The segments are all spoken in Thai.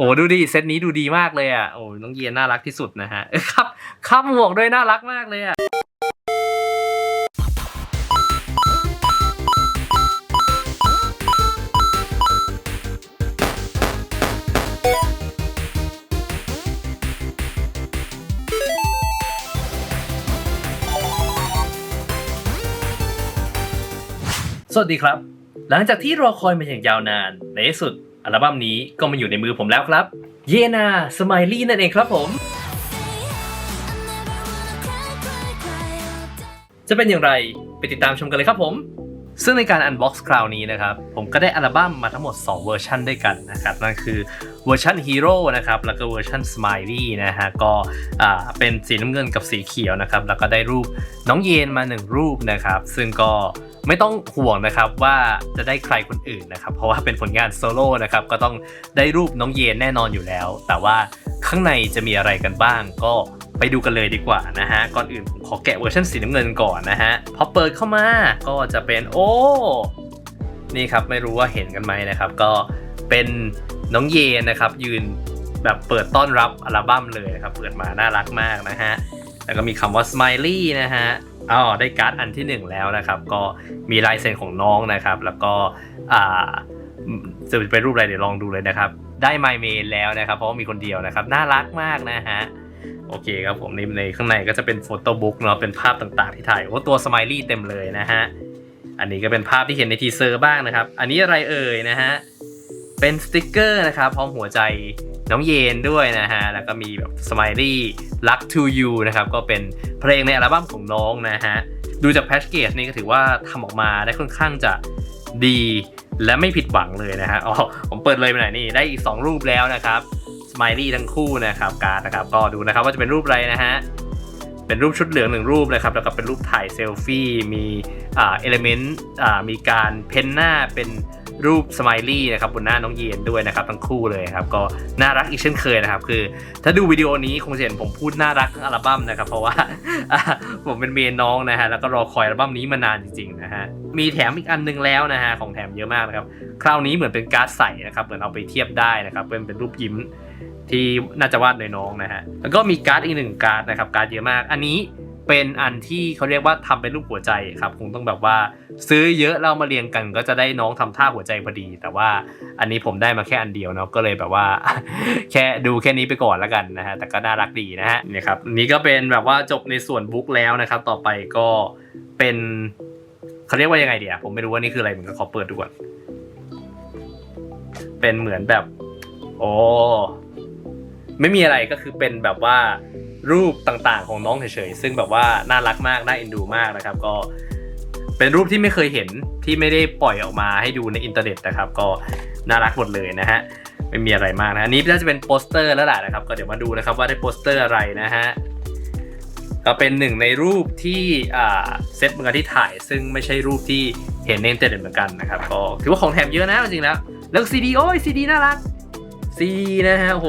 โอ้ดูดิเซตนี้ดูดีมากเลยอะโอ้น้องเยียนน่ารักที่สุดนะฮะเอ้ยครับครับหมวกด้วยน่ารักมากเลยอะสวัสดีครับ หลังจากที่รอคอยมาอย่างยาวนานในที่สุด อัลบั้มนี้ก็มาอยู่ในมือผมแล้วครับ เยนาสไมลี่นั่นเองครับผม จะเป็นอย่างไรไปติดตามชมกันเลยครับผม ซึ่งในการอันบ็อกซ์คราวนี้นะครับ ผมก็ได้อัลบั้มมาทั้งหมด 2 เวอร์ชันด้วยกันนะครับ นั่นคือเวอร์ชันฮีโร่นะครับ แล้วก็เวอร์ชันสไมลี่นะฮะ ก็อ่าเป็นสีน้ำเงินกับสีเขียวนะครับ แล้วก็ได้รูปน้องเยนมา 1 รูปนะครับ ซึ่งก็ไม่ต้องห่วงนะครับว่าจะได้ใครคนอื่นนะครับ เพราะว่าเป็นผลงานโซโล่นะครับ ก็ต้องได้รูปน้องเยนแน่นอนอยู่แล้ว แต่ว่าข้างในจะมีอะไรกันบ้างก็ ไปดูกันเลยดีกว่านะฮะ ก่อนอื่นผมขอแกะเวอร์ชันสีน้ำเงินก่อนนะฮะ พอเปิดเข้ามาก็จะเป็นโอ้ นี่ครับไม่รู้ว่าเห็นกันไหมนะครับ ก็เป็นน้องเยนะครับ ยืนแบบเปิดต้อนรับอัลบั้มเลยนะครับ เปิดมาน่ารักมากนะฮะ แล้วก็มีคำว่า Smiley นะฮะอ๋อได้การ์ดอันที่หนึ่งแล้วนะครับ ก็มีลายเซ็นของน้องนะครับ แล้วก็อ่าจะเป็นรูปอะไรเดี๋ยวลองดูเลยนะครับ ได้ไมเมนแล้วนะครับ เพราะว่ามีคนเดียวนะครับ น่ารักมากนะฮะ โอเคครับผมในในข้างในก็จะเป็นโฟโต้บุ๊กเนาะเป็นภาพต่างๆที่ถ่ายโอ้ตัวสไมลี่เต็มเลยนะฮะอันนี้ก็เป็นภาพที่เห็นในทีเซอร์บ้างนะครับ อันนี้อะไรเอ่ยนะฮะเป็นสติกเกอร์นะครับพร้อมหัวใจน้องเยนด้วยนะฮะแล้วก็มีแบบสไมลี่รัก to you นะครับก็เป็นเพลงในอัลบั้มของน้องนะฮะดูจากแพชเกจนี่ก็ถือว่าทำออกมาได้ค่อนข้างจะดีและไม่ผิดหวังเลยนะฮะอ๋อผมเปิดเลยไปไหนอยนี่ได้อีก 2 รูปแล้วนะครับ มลี่ทั้งคู่นะครับการ์ดนะครับก็ดูนะครับว่าจะเป็นรูปอะไรนะฮะเป็นรูปชุดเหลืองหนึ่งรูปนะครับแล้วก็เป็นรูปถ่ายเซลฟี่มีอ่าเอลเมนต์อ่ามีการเพ้นหน้าเป็นรูปสไมลี่นะครับบนหน้าน้องเยนด้วยนะครับทั้งคู่เลยครับก็น่ารักอีกเช่นเคยนะครับคือ ถ้าดูวิดีโอนี้คงจะเห็นผมพูดน่ารักทั้งอัลบั้มนะครับเพราะว่าอ่าผมเป็นเมนน้องนะฮะแล้วก็รอคอยอัลบั้มนี้มานานจริงๆนะฮะมีแถมอีกอันนึงแล้วนะฮะของแถมเยอะมากนะครับคราวนี้เหมือนเป็นการ์ดใสนะครับเหมือนเอาไปเทียบได้นะครับเป็นเป็นรูปยิ้ม ที่น่าจะวาดโดยน้องนะฮะแล้วก็มีการ์ดอีกหนึ่งการ์ดนะครับการ์ดเยอะมาก อันนี้เป็นอันที่เขาเรียกว่าทำเป็นรูปหัวใจครับคงต้องแบบว่า ซื้อเยอะแล้วเอามาเรียงกันก็จะได้น้องทำท่าหัวใจพอดี แต่ว่าอันนี้ผมได้มาแค่อันเดียวเนาะก็เลยแบบว่า แค่ดูแค่นี้ไปก่อนแล้วกันนะฮะแต่ก็น่ารักดีนะฮะนี่ครับอันนี้ก็เป็นแบบว่าจบในส่วนบุ๊กแล้วนะครับ ต่อไปก็เป็นเขาเรียกว่ายังไงเดียผมไม่รู้ว่านี่คืออะไรเหมือนกันขอเปิดดูก่อนเป็นเหมือนแบบ โอ้ ไม่มีอะไรก็คือเป็นแบบว่ารูปต่างๆ ของน้องเฉยๆซึ่งแบบว่าน่ารักมากน่าเอ็นดูมากนะครับ ก็เป็นรูปที่ไม่เคยเห็นที่ไม่ได้ปล่อยออกมาให้ดูในอินเทอร์เน็ตนะครับ ก็น่ารักหมดเลยนะฮะไม่มีอะไรมากนะอันนี้น่าจะเป็นโปสเตอร์แล้วแหละนะครับ ก็เดี๋ยวมาดูนะครับว่าได้โปสเตอร์อะไรนะฮะก็เป็นหนึ่งในรูปที่เซตเหมือนกันที่ถ่าย ซึ่งไม่ใช่รูปที่เห็นในอินเทอร์เน็ตเหมือนกันนะครับก็ถือว่าของแถมเยอะนะจริงๆแล้วแล้วซีดีโอ้ยซีดีน่ารักซีดีนะฮะโห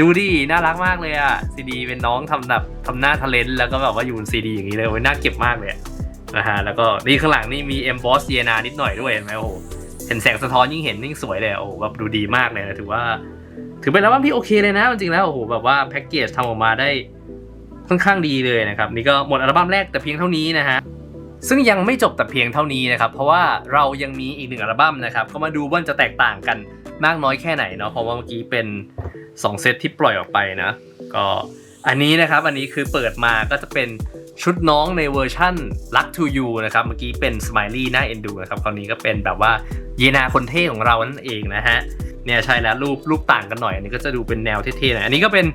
ดูดิน่ารักมากเลยอะซีดีเป็นน้องทำแบบทำหน้าทะเลนแล้วก็แบบว่าอยู่บนซีดีอย่างนี้เลยโอ้ยน่าเก็บมากเลยะนะฮะแล้วก็นี่ข้างหลังนี่มีเอ็มบอสเยนานิดหน่อยด้วยเห็นไหมโอ้โหเห็นแสงสะท้อนยิ่งเห็นยิ่งสวยเลยโอ้โหแบบดูดีมากเลยนะถือว่า ถือเป็นอัลบั้มที่โอเคเลยนะจริงๆแล้วโอ้โหแบบว่าแพ็กเกจทำออกมาได้ค่อนข้างดีเลยนะครับนี่ก็หมดอัลบั้มแรกแต่เพียงเท่านี้นะฮะซึ่งยังไม่จบแต่เพียงเท่านี้นะครับเพราะว่าเรายังมีอีกหนึ่งอัลบั้มนะครับก็มาดูว่าจะแตกต่างกัน มากน้อยแค่ไหนเนาะเพราะว่าเมื่อกี้เป็น 2 เซตที่ปล่อยออกไปนะ ก็อันนี้นะครับอันนี้คือเปิดมาก็จะเป็นชุดน้องในเวอร์ชั่น Luck to You นะครับ เมื่อกี้เป็น Smiley หน้าเอ็นดูนะครับ คราวนี้ก็เป็นแบบว่าเยนาคนเท่ของเรานั่นเองนะฮะเนี่ยใช่แล้วรูปรูปต่างกันหน่อย อันนี้ก็จะดูเป็นแนวเท่ๆหน่อยอันนี้ก็เป็น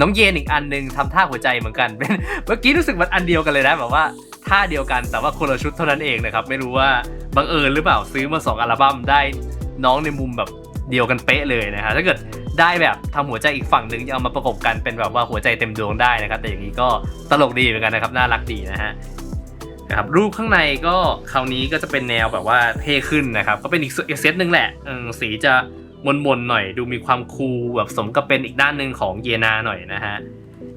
น้องเยนอีกอันหนึงทำท่าหัวใจเหมือนกันเป็นเมื่อกี้รู้สึกมันอันเดียวกันเลยนะแบบว่าท่าเดียวกันแต่ว่าคนละชุดเท่านั้นเองนะครับไม่รู้ว่าบังเอิญหรือเปล่าซื้อมาสองอัลบั้มได้น้องในมุมแบบ เดียวกันเป๊ะเลยนะฮะถ้าเกิดได้แบบทำหัวใจอีกฝั่งหนึ่งจะเอามาประกบกันเป็นแบบว่าหัวใจเต็มดวงได้นะครับ แต่อย่างนี้ก็ตลกดีเหมือนกันนะครับน่ารักดีนะฮะนะครับรูปข้างในก็คราวนี้ก็จะเป็นแนวแบบว่าเท่ขึ้นนะครับ ก็เป็นอีกเซตหนึ่งแหละสีจะมนๆหน่อย ดูมีความคูลแบบสมกับเป็นอีกด้านหนึ่งของเยนาหน่อยนะฮะ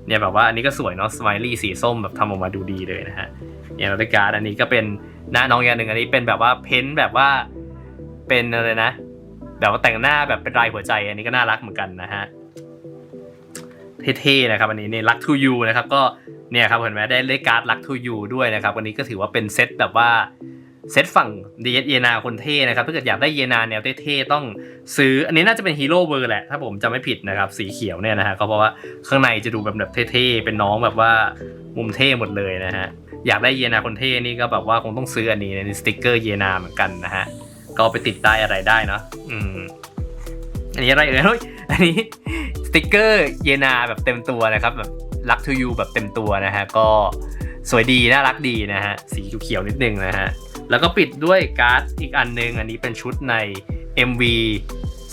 เนี่ยแบบว่าอันนี้ก็สวยเนาะสไมลี่สีส้มแบบทำออกมาดูดีเลยนะฮะเนี่ยเราได้กาอันนี้ก็เป็นหน้าน้องอย่างหนึ่งอันนี้เป็นแบบว่าเพ้นแบบว่าเป็นอะไรนะ แบบว่าแต่งหน้าแบบเป็นลายหัวใจ อันนี้ก็น่ารักเหมือนกันนะฮะเท่ๆนะครับอันนี้นี่รักทูยูนะครับก็เนี่ยครับเห็นไหมได้เลขการ์ดรักทูยูด้วยนะครับวันนี้ก็ถือว่าเป็นเซตแบบว่าเซตฝั่งเดียเยนาคนเท่นะครับถ้าเกิดอยากได้เยนาแนวเท่ๆต้องซื้ออันนี้น่าจะเป็นฮีโร่เวอร์แหละถ้าผมจำไม่ผิดนะครับสีเขียวเนี่ยนะฮะก็เพราะว่าข้างในจะดูแบบแบบเท่ๆเป็นน้องแบบว่ามุมเท่หมดเลยนะฮะอยากได้เยนาคนเท่นี่ก็แบบว่าคงต้องซื้ออันนี้ในสติกเกอร์เยนาเหมือนกันนะฮะ ก็เอาไปติดได้อะไรได้เนาะอืม อันนี้อะไรเอ่ยเฮ้ยอันนี้สติกเกอร์เยนาแบบเต็มตัวนะครับแบบรักทูยูแบบเต็มตัวนะฮะก็สวยดีน่ารักดีนะฮะสีเขียวนิดนึงนะฮะแล้วก็ปิดด้วยการ์ดอีกอันนึง อันนี้เป็นชุดใน MV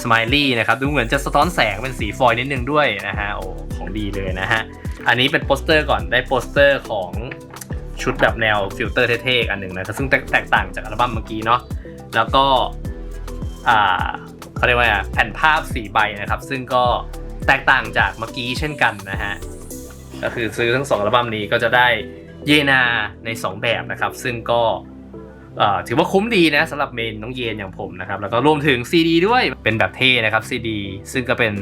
Smiley นะครับดูเหมือนจะสะท้อนแสงเป็นสีฟอยล์นิดนึงด้วยนะฮะโอ้ของดีเลยนะฮะอันนี้เป็นโปสเตอร์ก่อนได้โปสเตอร์ของชุดแบบแนวฟิลเตอร์เท่ๆอันหนึ่งนะครับซึ่งแตกต่างจากอัลบั้มเมื่อกี้เนาะ แล้วก็อ่าเขาเรียกว่าแผ่นภาพ4ใบนะครับ ซึ่งก็แตกต่างจากเมื่อกี้เช่นกันนะฮะก็คือซื้อทั้งสองอัลบั้มนี้ก็จะได้เยนาใน 2 แบบนะครับ ซึ่งก็ถือว่าคุ้มดีนะสำหรับเมนน้องเยนอย่างผมนะครับแล้วก็รวมถึง CD ด้วยเป็นแบบเท่นะครับ CD ซึ่งก็เป็น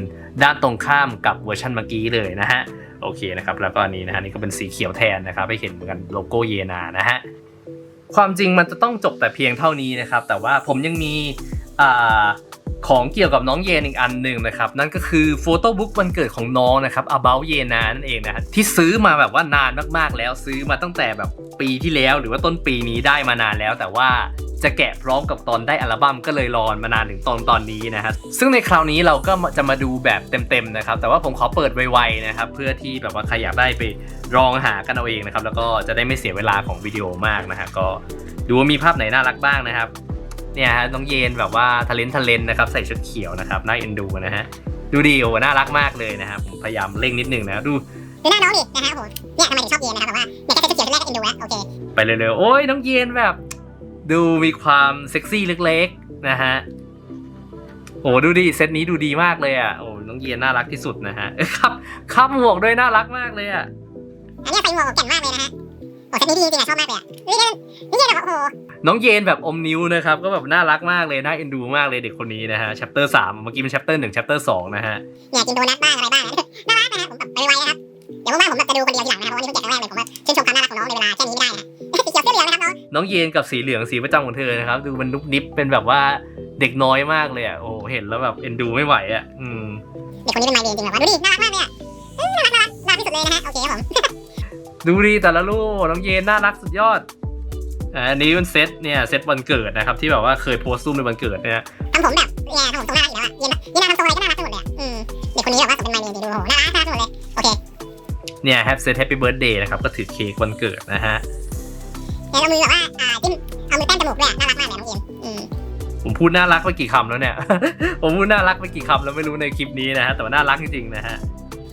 ด้านตรงข้ามกับเวอร์ชันเมื่อกี้เลยนะฮะโอเคนะครับแล้วก็อันนี้นะฮะนี่ก็เป็นสีเขียวแทนนะครับให้เห็นเหมือนกันโลโก้เยนานะฮะ ความจริงมันจะต้องจบแต่เพียงเท่านี้นะครับ แต่ว่าผมยังมีอของเกี่ยวกับน้องเยนอีกอันหนึ่งนะครับ นั่นก็คือโฟโต้บุ๊กวันเกิดของน้องนะครับ about เยนานั่นเองนะฮะที่ซื้อมาแบบว่านานมากๆแล้วซื้อมาตั้งแต่แบบปีที่แล้ว หรือว่าต้นปีนี้ได้มานานแล้ว แต่ว่า จะแกะพร้อมกับตอนได้อัลบั้มก็เลยรอมานานถึงตอนตอนนี้นะฮะซึ่งในคราวนี้เราก็จะมาดูแบบเต็มๆนะครับ แต่ว่าผมขอเปิดไวๆนะครับ เพื่อที่แบบว่าใครอยากได้ไปลองหากันเอาเองนะครับ แล้วก็จะได้ไม่เสียเวลาของวิดีโอมากนะฮะก็ดูว่ามีภาพไหนน่ารักบ้างนะครับเนี่ยฮะน้องเยนแบบว่าทะเลนทะเลนนะครับใส่ชุดเขียวนะครับน่าเอ็นดูนะฮะดูดีโอ้น่ารักมากเลยนะครับผมพยายามเร่งนิดนึงนะดูดูหน้าน้องดินะฮะโอ้โหเนี่ยทำไมถึงชอบเยนนะครับแบบว่าเนี่ยแค่ใส่ชุดเขียวชุดแรกก็เอ็นดูแล้วโอเคไปเร็วๆโอ้ยน้องเยนแบบ ดูมีความเซ็กซี่เล็กๆนะฮะโอ้ดูดิเซตนี้ดูดีมากเลยอะโอ้น้องเยนน่ารักที่สุดนะฮะเอ้ยครับครับหมวกด้วยน่ารักมากเลยอะอันเนี้ยใส่หมวกแก่นมากเลยนะฮะโอ้เซตนี้ดีจริงๆอะชอบมากเลยอะเฮ้ยนี่นี่เยนแบบโอ้โหน้องเยนแบบอมนิ้วนะครับก็แบบน่ารักมากเลยน่าเอ็นดูมากเลยเด็กคนนี้นะฮะ chapter สามเมื่อกี้เป็น chapter หนึ่ง chapter สองนะฮะเนี่ยกินโดนัทบ้างอะไรบ้างนะน่ารักนะฮะผมแบบไปไวๆนะครับเดี๋ยวว่างๆผมแบบจะดูคนเดียวทีหลังนะครับเพราะว่านี่เพิ่งแกะครั้งแรกเลยผมว่าชื่นชมความน่ารักของน้องในเวลาแค่นี้ไม่ได้นะสีเขียวเสื้อเหลืองนะครับ น้องน้องเยนกับสีเหลืองสีประจำของเธอนะครับ ดูมันนุบนิบเป็นแบบว่าเด็กน้อยมากเลยอะโอ้เห็นแล้วแบบเอ็นดูไม่ไหวอะอืมเด็กคนนี้เป็นไมเดนจริงแบบว่าดูดิน่ารักมากเลยอะเอ้ยน่ารักน่ารักน่ารักที่สุดเลยนะฮะโอเคครับผมดูดีแต่ละลูกน้องเยนน่ารักสุดยอดอ่าอันนี้เป็นเซตเนี่ยเซตวันเกิดนะครับที่แบบว่าเคยโพสต์รูปในวันเกิดเนี่ยทำผมแบบเนี่ยทำผมทรงน่ารักอยู่แล้วอะเยนเยนทำทรงอะไรก็น่ารักไปหมดเลยอะอืมเด็กคนนี้แบบว่าสมเป็นไมเดนจริงดูโอ้โหน่ารักน่ารักไปหมดเลยโอเคเนี่ยแฮปเซตแฮปปี้เบิร์ดเดย์นะครับก็ถือเค้กวันเกิดนะฮะ เนี่ยเอามือแบบว่าอ่าจิ้มเอามือแต้มจมูกด้วยน่ารักมากเลยน้องเยนอืมผมพูดน่ารักไปกี่คำแล้วเนี่ย ผมพูดน่ารักไปกี่คำแล้วไม่รู้ในคลิปนี้นะฮะ แต่ว่าน่ารักจริงๆนะฮะ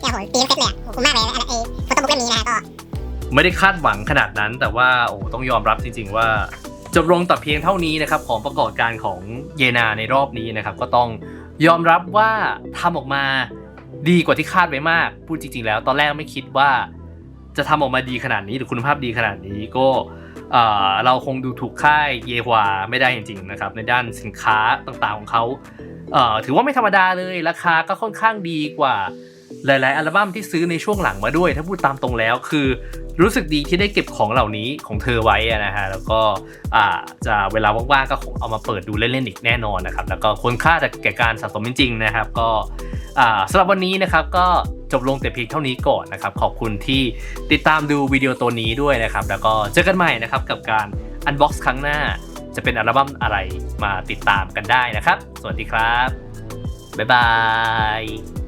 เนี่ยโหตีนเซ็ตเลยอะขอบคุณมากเลยนะไอ้โฟโต้บุ๊กเล่มนี้นะก็ไม่ได้คาดหวังขนาดนั้น แต่ว่าโอ้ต้องยอมรับจริง ๆ ว่าจบลงแต่เพียงเท่านี้นะครับของประกอบการของเยนาในรอบนี้นะครับก็ต้องยอมรับว่าทำออกมาดีกว่าที่คาดไว้มาก พูดจริง ๆ แล้วตอนแรกไม่คิดว่า จะทำออกมาดีขนาดนี้หรือคุณภาพดีขนาดนี้ก็เราคงดูถูกค่ายเยฮวาไม่ได้จริงๆนะครับในด้านสินค้าต่างๆของเขาเถือว่าไม่ธรรมดาเลยราคาก็ค่อนข้างดีกว่าหลายๆ อัลบั้มที่ซื้อในช่วงหลังมาด้วย ถ้าพูดตามตรงแล้วคือ รู้สึกดีที่ได้เก็บของเหล่านี้ของเธอไว้นะฮะแล้วก็จะเวลาว่างๆก็คงเอามาเปิดดูเล่นๆอีกแน่นอนนะครับแล้วก็คุ้มค่าจากแก่การสะสมจริงๆนะครับ ก็ สำหรับวันนี้นะครับก็จบลงแต่เพียงเท่านี้ก่อนนะครับ ขอบคุณที่ติดตามดูวิดีโอตัวนี้ด้วยนะครับ แล้วก็เจอกันใหม่นะครับกับการอันบ็อกซ์ครั้งหน้า จะเป็นอัลบั้มอะไรมาติดตามกันได้นะครับ สวัสดีครับ บ๊ายบาย